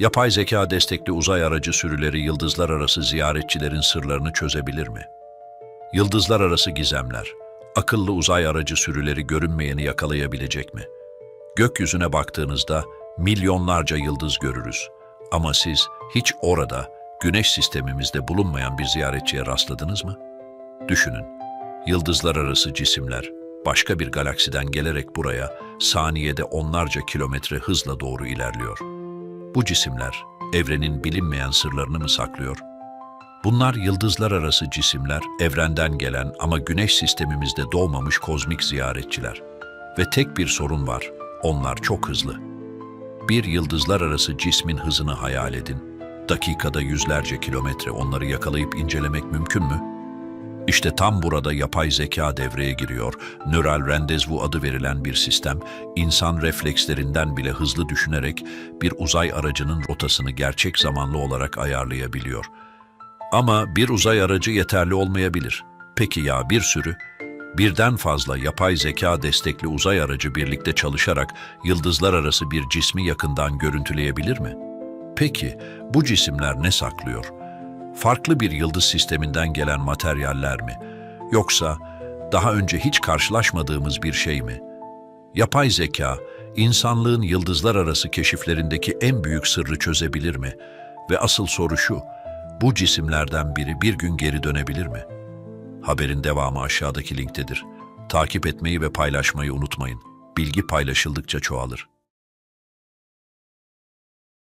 Yapay zeka destekli uzay aracı sürüleri yıldızlar arası ziyaretçilerin sırlarını çözebilir mi? Yıldızlar arası gizemler, akıllı uzay aracı sürüleri görünmeyeni yakalayabilecek mi? Gökyüzüne baktığınızda milyonlarca yıldız görürüz. Ama siz hiç orada, güneş sistemimizde bulunmayan bir ziyaretçiye rastladınız mı? Düşünün, yıldızlar arası cisimler başka bir galaksiden gelerek buraya saniyede onlarca kilometre hızla doğru ilerliyor. Bu cisimler evrenin bilinmeyen sırlarını mı saklıyor? Bunlar yıldızlar arası cisimler, evrenden gelen ama güneş sistemimizde doğmamış kozmik ziyaretçiler. Ve tek bir sorun var, onlar çok hızlı. Bir yıldızlar arası cismin hızını hayal edin. Dakikada yüzlerce kilometre onları yakalayıp incelemek mümkün mü? İşte tam burada yapay zeka devreye giriyor. Nöral rendezvu adı verilen bir sistem, insan reflekslerinden bile hızlı düşünerek bir uzay aracının rotasını gerçek zamanlı olarak ayarlayabiliyor. Ama bir uzay aracı yeterli olmayabilir. Peki ya bir sürü? Birden fazla yapay zeka destekli uzay aracı birlikte çalışarak yıldızlar arası bir cismi yakından görüntüleyebilir mi? Peki bu cisimler ne saklıyor? Farklı bir yıldız sisteminden gelen materyaller mi? Yoksa daha önce hiç karşılaşmadığımız bir şey mi? Yapay zeka, insanlığın yıldızlar arası keşiflerindeki en büyük sırrı çözebilir mi? Ve asıl soru şu, bu cisimlerden biri bir gün geri dönebilir mi? Haberin devamı aşağıdaki linktedir. Takip etmeyi ve paylaşmayı unutmayın. Bilgi paylaşıldıkça çoğalır.